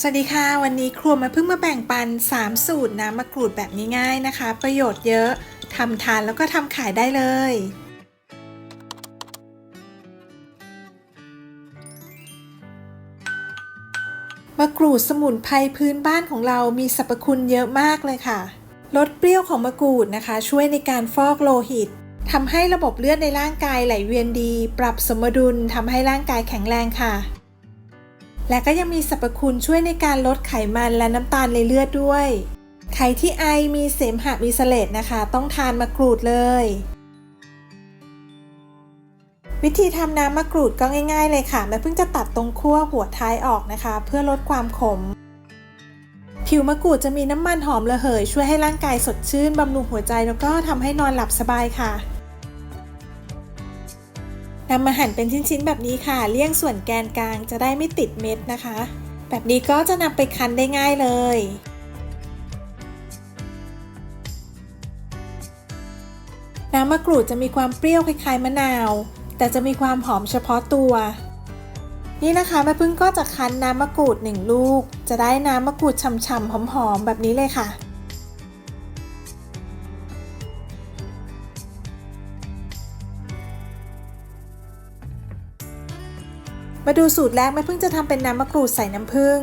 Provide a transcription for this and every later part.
สวัสดีค่ะ วันนี้ครัวมาเพิ่งมาแบ่งปัน 3 สูตรน้ำมะกรูดแบบง่ายๆนะคะ ประโยชน์เยอะทำทานแล้วก็ทำขายได้เลย มะกรูดสมุนไพรพื้นบ้านของเรามีสรรพคุณเยอะมากเลยค่ะ ลดเปรี้ยวของมะกรูดนะคะ ช่วยในการฟอกโลหิตทำให้ระบบเลือดในร่างกายไหลเวียนดี ปรับสมดุลทำให้ร่างกายแข็งแรงค่ะ และก็ยังมีสรรพคุณช่วยในการลดไขมันและน้ำตาลในเลือดด้วย ใครที่ไอมีเสมหะมีเสลดนะคะ ต้องทานมะกรูดเลย วิธีทำน้ำมะกรูดก็ง่ายๆเลยค่ะแม่เพิ่งจะตัดตรงขั้วหัวท้ายออกนะคะ เพื่อลดความขม ผิวมะกรูดจะมีน้ำมันหอมระเหย ช่วยให้ร่างกายสดชื่นบำรุงหัวใจแล้วก็ทำให้นอนหลับสบายค่ะ นำมาหั่นเป็นชิ้นๆแบบนี้ค่ะ เลี่ยงส่วนแกนกลางจะได้ไม่ติดเม็ดนะคะ แบบนี้ก็จะนำไปคั้นได้ง่ายเลย น้ำมะกรูดจะมีความเปรี้ยวคล้ายๆมะนาว แต่จะมีความหอมเฉพาะตัว นี่นะคะแม่พึ่งก็จะคั้นน้ำมะกรูดหนึ่งลูก จะได้น้ำมะกรูดฉ่ำๆหอมๆแบบนี้เลยค่ะ มาดูสูตรแรกแม่พึ่งจะทำเป็นน้ำมะกรูดใส่น้ำผึ้ง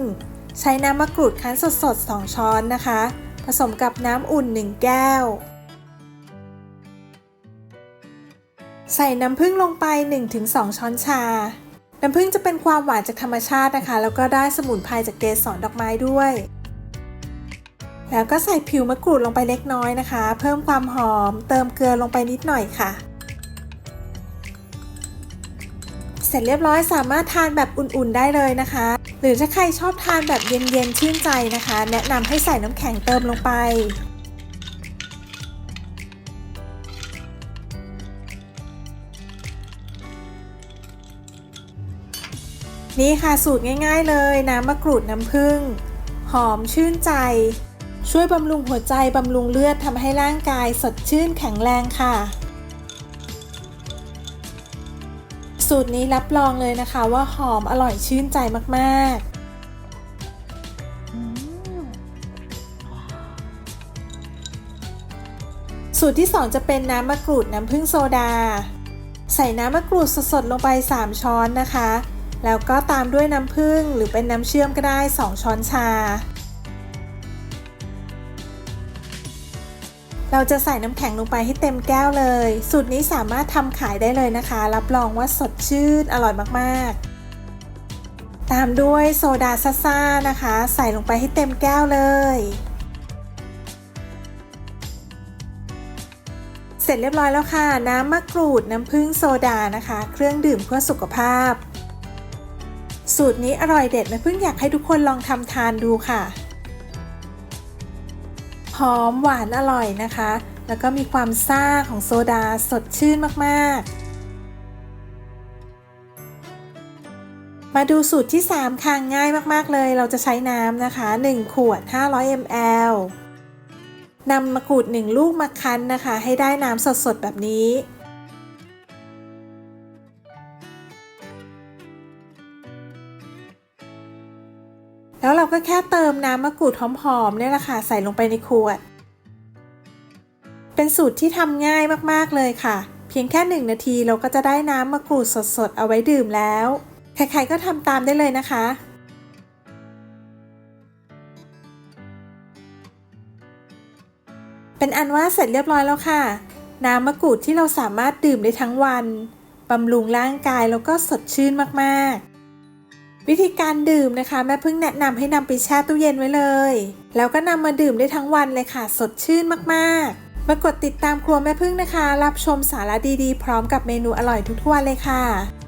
ใช้น้ำมะกรูดคั้นสดๆ 2 ช้อนนะคะ ผสมกับน้ำอุ่น 1 แก้ว ใส่น้ำผึ้งลงไป 1-2 ช้อนชา น้ำผึ้งจะเป็นความหวานจากธรรมชาตินะคะ แล้วก็ได้สมุนไพรจากเกสรดอกไม้ด้วย แล้วก็ใส่ผิวมะกรูดลงไปเล็กน้อยนะคะ เพิ่มความหอม เติมเกลือลงไปนิดหน่อยค่ะ เสร็จเรียบร้อยสามารถทานแบบอุ่นๆได้เลยนะคะ หรือถ้าใครชอบทานแบบเย็นๆชื่นใจนะคะ แนะนำให้ใส่น้ำแข็งเติมลงไปนี่ค่ะสูตรง่าย ๆ เลย น้ำมะกรูดน้ำผึ้งหอมชื่นใจ ช่วยบำรุงหัวใจบำรุงเลือดทำให้ร่างกายสดชื่นแข็งแรงค่ะ สูตรนี้รับรองเลยนะคะว่าหอมอร่อยชื่นใจมากๆสูตรที่ 2 จะเป็นน้ำมะกรูดน้ำผึ้งโซดา ใส่น้ำมะกรูดสดๆลงไป 3 ช้อนนะคะ แล้วก็ตามด้วยน้ำผึ้งหรือเป็นน้ำเชื่อมก็ได้ 2 ช้อนชา เราจะใส่น้ำแข็งลงไปให้เต็มแก้วเลย สูตรนี้สามารถทำขายได้เลยนะคะ รับรองว่าสดชื่นอร่อยมากๆ ตามด้วยโซดาซ่าๆนะคะ ใส่ลงไปให้เต็มแก้วเลย เสร็จเรียบร้อยแล้วค่ะ น้ำมะกรูดน้ำผึ้งโซดานะคะ เครื่องดื่มเพื่อสุขภาพ สูตรนี้อร่อยเด็ดแม่พึ่งอยากให้ทุกคนลองทำทานดูค่ะ หอมหวานอร่อยนะคะ แล้วก็มีความซ่าของโซดาสดชื่นมากๆ มาดูสูตรที่ 3 ค่ะง่ายมากๆเลย เราจะใช้น้ำนะคะ 1 ขวด 500 ml นำมะกรูด 1 ลูกมาคั้นนะคะ ให้ได้น้ำสดๆ แบบนี้ แล้วเราก็แค่เติมน้ำมะกรูดหอมๆเนี่ยแหละค่ะใส่ลงไปในขวด เป็นสูตรที่ทำง่ายมากๆเลยค่ะ เพียงแค่หนึ่งนาทีเราก็จะได้น้ำมะกรูดสดๆ เอาไว้ดื่มแล้ว ใครๆก็ทำตามได้เลยนะคะเป็นอันว่าเสร็จเรียบร้อยแล้วค่ะ น้ำมะกรูดที่เราสามารถดื่มได้ทั้งวัน บำรุงร่างกายแล้วก็สดชื่นมาก ๆ วิธีการดื่มนะคะ แม่พึ่งแนะนำให้นำไปแช่ตู้เย็นไว้เลย แล้วก็นำมาดื่มได้ทั้งวันเลยค่ะ สดชื่นมากๆ มากดติดตามครัวแม่พึ่งนะคะ รับชมสาระดีๆ พร้อมกับเมนูอร่อยทุกๆวันเลยค่ะ